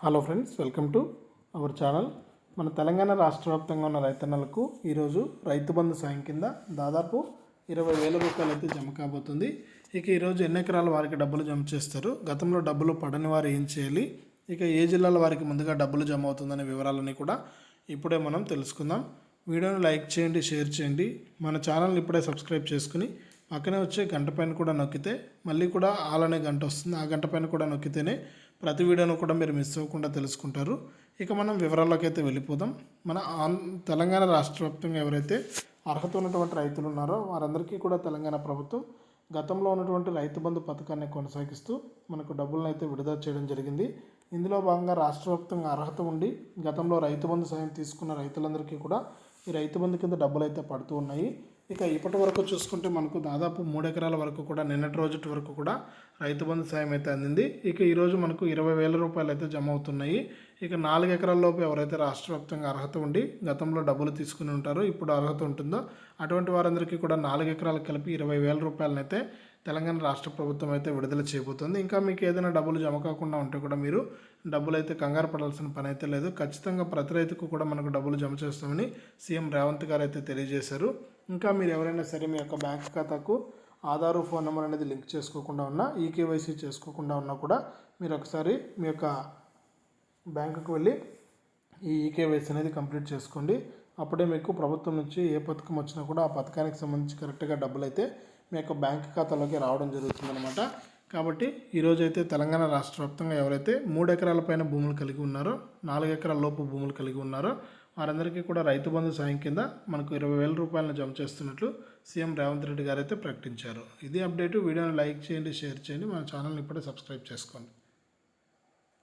Hello friends welcome to our channel మన తెలంగాణ రాష్ట్ర వ్యాప్తంగా ఉన్న రైతన్నలకు ఈరోజు రైతు బంధు సాయం కింద దాదాపు ఇరవై వేల రూపాయలు అయితే జమ కాబోతుంది. ఇక ఈరోజు ఎన్ని ఎకరాల వారికి డబ్బులు జమ చేస్తారు? గతంలో డబ్బులు పడని వారు ఏం చేయాలి? ఇక ఏ జిల్లాల వారికి ముందుగా డబ్బులు జమ అవుతుందనే వివరాలని కూడా ఇప్పుడే మనం తెలుసుకుందాం. వీడియోని లైక్ చేయండి షేర్ చేయండి. మన ఛానల్ని ఇప్పుడే సబ్స్క్రైబ్ చేసుకుని పక్కనే వచ్చే గంట పైన కూడా నొక్కితే మళ్ళీ కూడా ఆల్ అనే గంట వస్తుంది. ఆ గంట పైన కూడా నొక్కితేనే ప్రతి వీడియోను కూడా మీరు మిస్ అవ్వకుండా తెలుసుకుంటారు. ఇక మనం వివరాల్లోకి అయితే వెళ్ళిపోదాం. మన ఆన్ తెలంగాణ రాష్ట్ర వ్యాప్తంగా ఎవరైతే అర్హత ఉన్నటువంటి రైతులు ఉన్నారో వారందరికీ కూడా తెలంగాణ ప్రభుత్వం గతంలో ఉన్నటువంటి రైతు బంధు పథకాన్ని కొనసాగిస్తూ మనకు డబ్బులను అయితే విడుదల చేయడం జరిగింది. ఇందులో భాగంగా రాష్ట్ర వ్యాప్తంగా అర్హత ఉండి గతంలో రైతు బంధు సాయం తీసుకున్న రైతులందరికీ కూడా ఈ రైతు బంధు కింద డబ్బులు అయితే పడుతూ ఉన్నాయి. ఇక ఇప్పటి వరకు చూసుకుంటే మనకు దాదాపు మూడు ఎకరాల వరకు కూడా నిన్నటి రోజుటి వరకు కూడా రైతు బంధు సాయం అయితే అందింది. ఇక ఈరోజు మనకు ఇరవై వేల రూపాయలు అయితే జమ అవుతున్నాయి. ఇక నాలుగు ఎకరాల లోపు ఎవరైతే రాష్ట్ర వ్యాప్తంగా అర్హత ఉండి గతంలో డబ్బులు తీసుకుని ఉంటారో ఇప్పుడు అర్హత ఉంటుందో అటువంటి వారందరికీ కూడా నాలుగు ఎకరాలు కలిపి ఇరవై వేల రూపాయలనైతే తెలంగాణ రాష్ట్ర ప్రభుత్వం అయితే విడుదల చేయబోతుంది. ఇంకా మీకు ఏదైనా డబ్బులు జమ కాకుండా ఉంటే కూడా మీరు డబ్బులు అయితే కంగారు పడాల్సిన పని అయితే లేదు. ఖచ్చితంగా ప్రతి రైతుకు కూడా మనకు డబ్బులు జమ చేస్తామని సీఎం రేవంత్ గారు అయితే తెలియజేశారు. ఇంకా మీరు ఎవరైనా సరే మీ యొక్క బ్యాంక్ ఖాతాకు ఆధారు ఫోన్ నెంబర్ అనేది లింక్ చేసుకోకుండా ఉన్నా ఈకేవైసీ చేసుకోకుండా ఉన్నా కూడా మీరు ఒకసారి మీ యొక్క బ్యాంకుకు వెళ్ళి ఈ ఈకేవైసీ అనేది కంప్లీట్ చేసుకోండి. అప్పుడే మీకు ప్రభుత్వం నుంచి ఏ పథకం వచ్చినా కూడా ఆ పథకానికి సంబంధించి కరెక్ట్గా డబ్బులు అయితే మీ యొక్క బ్యాంక్ ఖాతాలోకి రావడం జరుగుతుందనమాట కాబట్టి ఈరోజు అయితే తెలంగాణ రాష్ట్ర వ్యాప్తంగా ఎవరైతే మూడు ఎకరాల పైన భూములు కలిగి ఉన్నారో నాలుగు ఎకరాల లోపు భూములు కలిగి ఉన్నారో వారందరికీ కూడా రైతు బంధు సాయం కింద మనకు ఇరవై వేల రూపాయలను జమ చేస్తున్నట్లు సీఎం రేవంత్ రెడ్డి గారు అయితే ప్రకటించారు. ఇది అప్డేట్. వీడియోని లైక్ చేయండి షేర్ చేయండి. మన ఛానల్ని ఇప్పుడే సబ్స్క్రైబ్ చేసుకోండి.